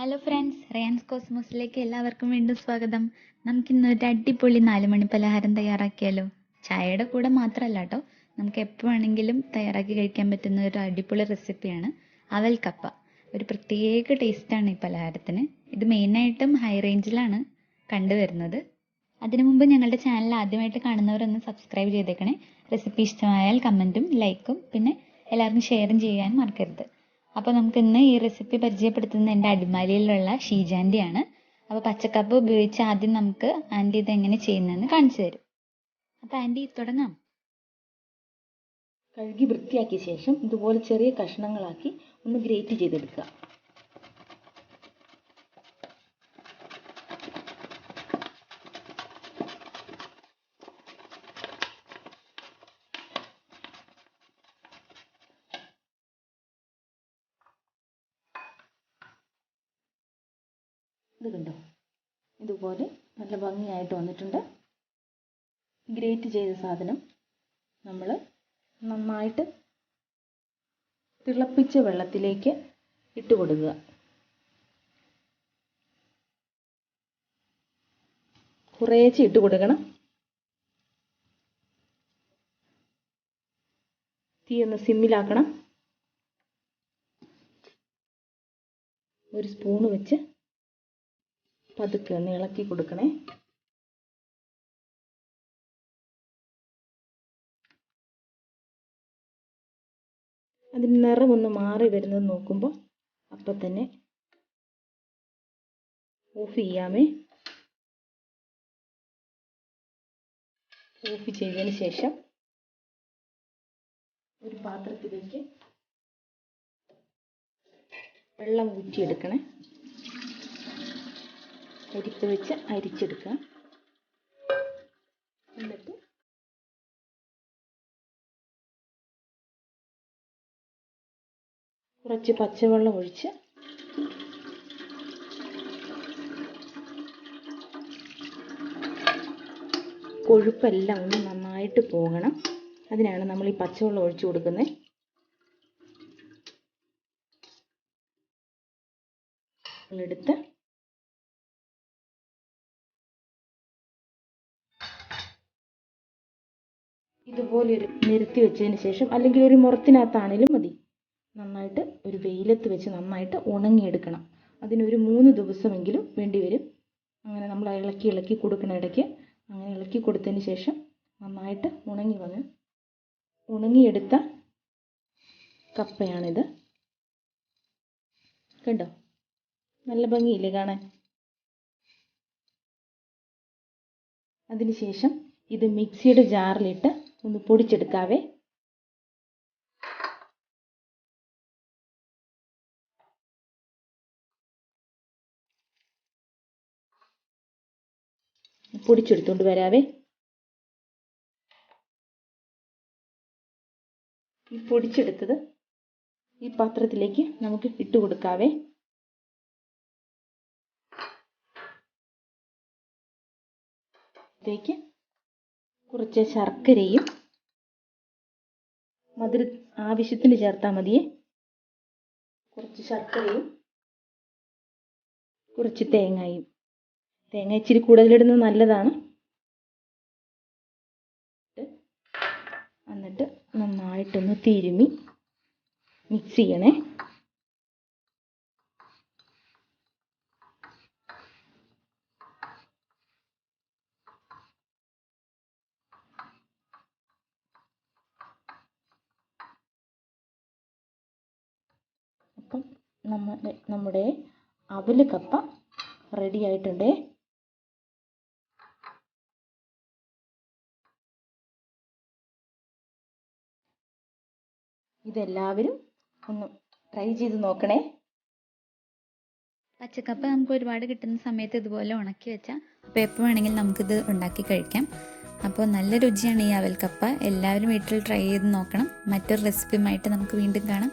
Hello friends Rayan's കോസ്മോസിലേക്ക് എല്ലാവർക്കും വീണ്ടും സ്വാഗതം. നമുക്കിന്ന് ഒരു അടിപൊളി നാലുമണി പലഹാരം തയ്യാറാക്കിയാലോ? ചായയുടെ കൂടെ മാത്രമല്ല കേട്ടോ നമുക്ക് എപ്പോൾ വേണമെങ്കിലും തയ്യാറാക്കി കഴിക്കാൻ പറ്റുന്ന ഒരു അടിപൊളി റെസിപ്പിയാണ് അവൽ കപ്പ ഒരു പ്രത്യേക ടേസ്റ്റാണ് ഈ പലഹാരത്തിന്. ഇത് മെയിനായിട്ടും ഹൈ റേഞ്ചിലാണ് കണ്ടുവരുന്നത്. അതിനു മുമ്പ് ഞങ്ങളുടെ ചാനൽ ആദ്യമായിട്ട് കാണുന്നവരൊന്ന് സബ്സ്ക്രൈബ് ചെയ്തേക്കണേ. റെസിപ്പി ഇഷ്ടമായാൽ കമന്റും ലൈക്കും പിന്നെ എല്ലാവർക്കും ഷെയറും ചെയ്യാൻ മറക്കരുത്. അപ്പോൾ നമുക്ക് ഇന്ന് ഈ റെസിപ്പി പരിചയപ്പെടുത്തുന്നത് എന്റെ അടിമാലിയിലുള്ള ഷീജാന്റെയാണ്. അപ്പോൾ പച്ചക്കപ്പ് ഉപയോഗിച്ച് ആദ്യം നമുക്ക് ആന്റി ഇത് എങ്ങനെ ചെയ്യുന്നതെന്ന് കാണിച്ചു തരും. അപ്പോൾ ആന്റി തുടങ്ങാം. കഴുകി വൃത്തിയാക്കിയ ശേഷം ഇതുപോലെ ചെറിയ കഷ്ണങ്ങളാക്കി ഒന്ന് ഗ്രേറ്റ് ചെയ്തെടുക്കുക. ഇത് കണ്ടോ? ഇതുപോലെ നല്ല ഭംഗിയായിട്ട് വന്നിട്ടുണ്ട്. ഗ്രേറ്റ് ചെയ്ത സാധനം നമ്മൾ നന്നായിട്ട് തിളപ്പിച്ച വെള്ളത്തിലേക്ക് ഇട്ട് കൊടുക്കുക. കുറേശ്ശെ ഇട്ട് കൊടുക്കണം. തീ ഒന്ന് സിമ്മിലാക്കണം. ഒരു സ്പൂണ് വെച്ച് പതുക്കെ ഒന്ന് ഇളക്കി കൊടുക്കണേ. അതിന് നിറമൊന്ന് മാറി വരുന്നത് നോക്കുമ്പോൾ അപ്പം തന്നെ ഓഫ് ചെയ്യാമേ. ഓഫ് ചെയ്തതിന് ശേഷം ഒരു പാത്രത്തിലേക്ക് വെള്ളം ഊറ്റിയെടുക്കണേ. അരിപ്പ് വെച്ച് അരിച്ചെടുക്കുക. എന്നിട്ട് കുറച്ച് പച്ചവെള്ളം ഒഴിച്ച് കൊഴുപ്പെല്ലാം ഒന്ന് നന്നായിട്ട് പോകണം. അതിനാണ് നമ്മൾ ഈ പച്ചവെള്ളം ഒഴിച്ചു കൊടുക്കുന്നത്. എടുത്ത് ഇതുപോലെ ഒരു നിരത്തി വെച്ചതിന് ശേഷം അല്ലെങ്കിൽ ഒരു മുറത്തിനകത്താണേലും മതി. നന്നായിട്ട് ഒരു വെയിലത്ത് വെച്ച് നന്നായിട്ട് ഉണങ്ങിയെടുക്കണം. അതിനൊരു മൂന്ന് ദിവസമെങ്കിലും വേണ്ടി വരും. അങ്ങനെ നമ്മൾ ഇളക്കി ഇളക്കി കൊടുക്കണം ഇടയ്ക്ക് അങ്ങനെ ഇളക്കി കൊടുത്തതിന് ശേഷം നന്നായിട്ട് ഉണങ്ങി വന്ന് ഉണങ്ങിയെടുത്ത കപ്പയാണിത്. കണ്ടോ? നല്ല ഭംഗിയില്ലേ കാണാൻ? അതിനുശേഷം ഇത് മിക്സിയുടെ ജാറിലിട്ട് ഒന്ന് പൊടിച്ചെടുക്കാവേ. പൊടിച്ചെടുത്തോണ്ട് വരാവേ. ഈ പൊടിച്ചെടുത്തത് ഈ പാത്രത്തിലേക്ക് നമുക്ക് ഇട്ട് കൊടുക്കാവേ. ഇതിലേക്ക് കുറച്ച് ശർക്കരയും മധുര ആവശ്യത്തിന് ചേർത്താൽ മതിയേ കുറച്ച് ശർക്കരയും കുറച്ച് തേങ്ങയും. തേങ്ങ ഇച്ചിരി കൂടുതലിടുന്നത് നല്ലതാണ്. എന്നിട്ട് നന്നായിട്ടൊന്ന് തിരുമി മിക്സ് ചെയ്യണേ അപ്പം നമ്മുടെ നമ്മുടെ അവൽ കപ്പ റെഡി ആയിട്ടുണ്ട്. ഇതെല്ലാവരും ഒന്ന് ട്രൈ ചെയ്ത് നോക്കണേ. പച്ചക്കപ്പ നമുക്ക് ഒരുപാട് കിട്ടുന്ന സമയത്ത് ഇതുപോലെ ഉണക്കി വെച്ചാൽ അപ്പോൾ എപ്പോൾ വേണമെങ്കിൽ നമുക്കിത് ഉണ്ടാക്കി കഴിക്കാം. അപ്പോൾ നല്ല രുചിയാണ് ഈ അവൽക്കപ്പ. കപ്പ എല്ലാവരും വീട്ടിൽ ട്രൈ ചെയ്ത് നോക്കണം. മറ്റൊരു റെസിപ്പിയുമായിട്ട് നമുക്ക് വീണ്ടും കാണാം.